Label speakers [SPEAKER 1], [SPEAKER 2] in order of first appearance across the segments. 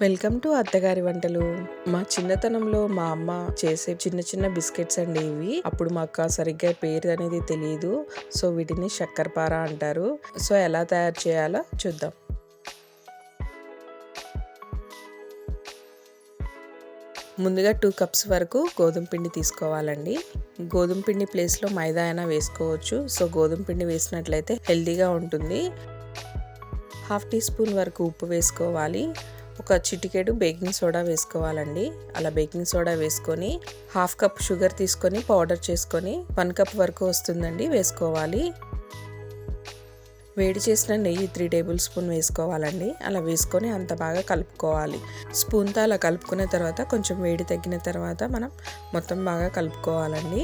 [SPEAKER 1] Welcome to అత్తగారి వంటలు. మా చిన్నతనంలో మా అమ్మ చేసే చిన్న చిన్న బిస్కెట్స్ అండి ఇవి. అప్పుడు మాకు సరిగ్గా పేరు అనేది తెలియదు సో వీటిని చక్కెరపార అంటారు. సో ఎలా తయారు చేయాలో చూద్దాం. ముందుగా టూ కప్స్ వరకు గోధుమ పిండి తీసుకోవాలండి. గోధుమ పిండి ప్లేస్లో మైదా అయినా వేసుకోవచ్చు. సో గోధుమ పిండి వేసినట్లయితే హెల్తీగా ఉంటుంది. హాఫ్ టీ స్పూన్ వరకు ఉప్పు వేసుకోవాలి. ఒక చిటికెడు బేకింగ్ సోడా వేసుకోవాలండి. అలా బేకింగ్ సోడా వేసుకొని హాఫ్ కప్ షుగర్ తీసుకొని పౌడర్ చేసుకొని వన్ కప్ వరకు వస్తుందండి వేసుకోవాలి. వేడి చేసిన నెయ్యి త్రీ టేబుల్ స్పూన్ వేసుకోవాలండి. అలా వేసుకొని అంత బాగా కలుపుకోవాలి. స్పూన్తో అలా కలుపుకున్న తర్వాత కొంచెం వేడి తగ్గిన తర్వాత మనం మొత్తం బాగా కలుపుకోవాలండి.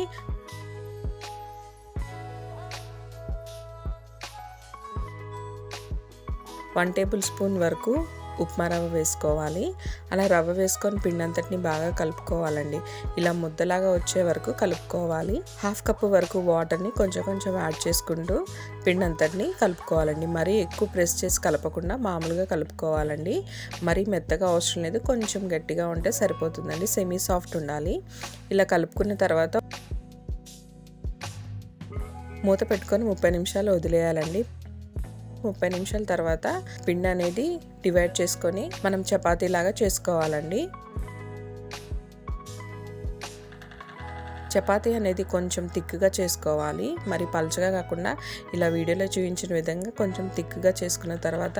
[SPEAKER 1] వన్ టేబుల్ స్పూన్ వరకు ఉప్మా రవ్వ వేసుకోవాలి. అలా రవ్వ వేసుకొని పిండి అంతటిని బాగా కలుపుకోవాలండి. ఇలా ముద్దలాగా వచ్చే వరకు కలుపుకోవాలి. హాఫ్ కప్ వరకు వాటర్ని కొంచెం కొంచెం యాడ్ చేసుకుంటూ పిండి అంతటిని కలుపుకోవాలండి. మరీ ఎక్కువ ప్రెస్ చేసి కలపకుండా మామూలుగా కలుపుకోవాలండి. మరీ మెత్తగా అవసరం లేదు. కొంచెం గట్టిగా ఉంటే సరిపోతుందండి. సెమీ సాఫ్ట్ ఉండాలి. ఇలా కలుపుకున్న తర్వాత మూత పెట్టుకొని ముప్పై నిమిషాలు వదిలేయాలండి. ముప్పై నిమిషాల తర్వాత పిండి అనేది డివైడ్ చేసుకొని మనం చపాతీలాగా చేసుకోవాలండి. చపాతీ అనేది కొంచెం థిక్గా చేసుకోవాలి. మరి పలుచగా కాకుండా ఇలా వీడియోలో చూపించిన విధంగా కొంచెం థిక్గా చేసుకున్న తర్వాత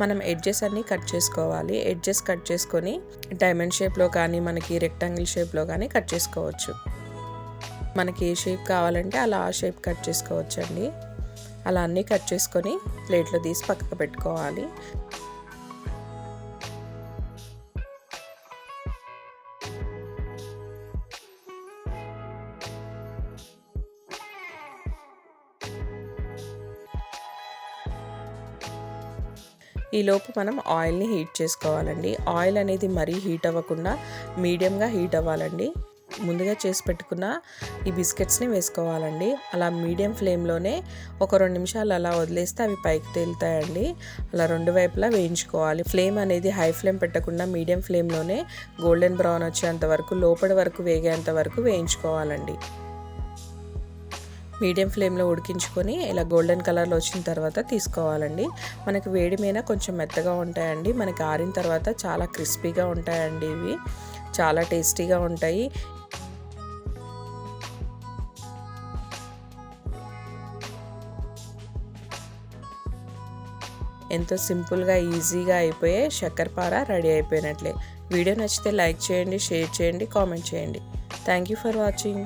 [SPEAKER 1] మనం ఎడ్జెస్ అన్నీ కట్ చేసుకోవాలి. ఎడ్జెస్ కట్ చేసుకొని డైమండ్ షేప్లో కానీ మనకి రెక్టాంగిల్ షేప్లో కానీ కట్ చేసుకోవచ్చు. మనకి ఏ షేప్ కావాలంటే అలా ఆ షేప్ కట్ చేసుకోవచ్చండి. అలా అన్నీ కట్ చేసుకొని ప్లేట్లో తీసి పక్కకు పెట్టుకోవాలి. ఈలోపు మనం ఆయిల్ని హీట్ చేసుకోవాలండి. ఆయిల్ అనేది మరీ హీట్ అవ్వకుండా మీడియంగా హీట్ అవ్వాలండి. ముందుగా చేసి పెట్టుకున్న ఈ బిస్కెట్స్ని వేసుకోవాలండి. అలా మీడియం ఫ్లేమ్లోనే ఒక రెండు నిమిషాలు అలా వదిలేస్తే అవి పైకి తేలుతాయండి. అలా రెండు వైపులా వేయించుకోవాలి. ఫ్లేమ్ అనేది హై ఫ్లేమ్ పెట్టకుండా మీడియం ఫ్లేమ్లోనే గోల్డెన్ బ్రౌన్ వచ్చేంత వరకు లోపల వరకు వేగేంత వరకు వేయించుకోవాలండి. మీడియం ఫ్లేమ్లో ఉడికించుకొని ఇలా గోల్డెన్ కలర్లో వచ్చిన తర్వాత తీసుకోవాలండి. మనకి వేడి మీద కొంచెం మెత్తగా ఉంటాయండి. మనకి ఆరిన తర్వాత చాలా క్రిస్పీగా ఉంటాయండి ఇవి. చాలా టేస్టీగా ఉంటాయి. ఎంతో సింపుల్గా ఈజీగా అయిపోయే చక్కెరపార రెడీ అయిపోయినట్లే. వీడియో నచ్చితే లైక్ చేయండి షేర్ చేయండి కామెంట్ చేయండి. Thank you for watching.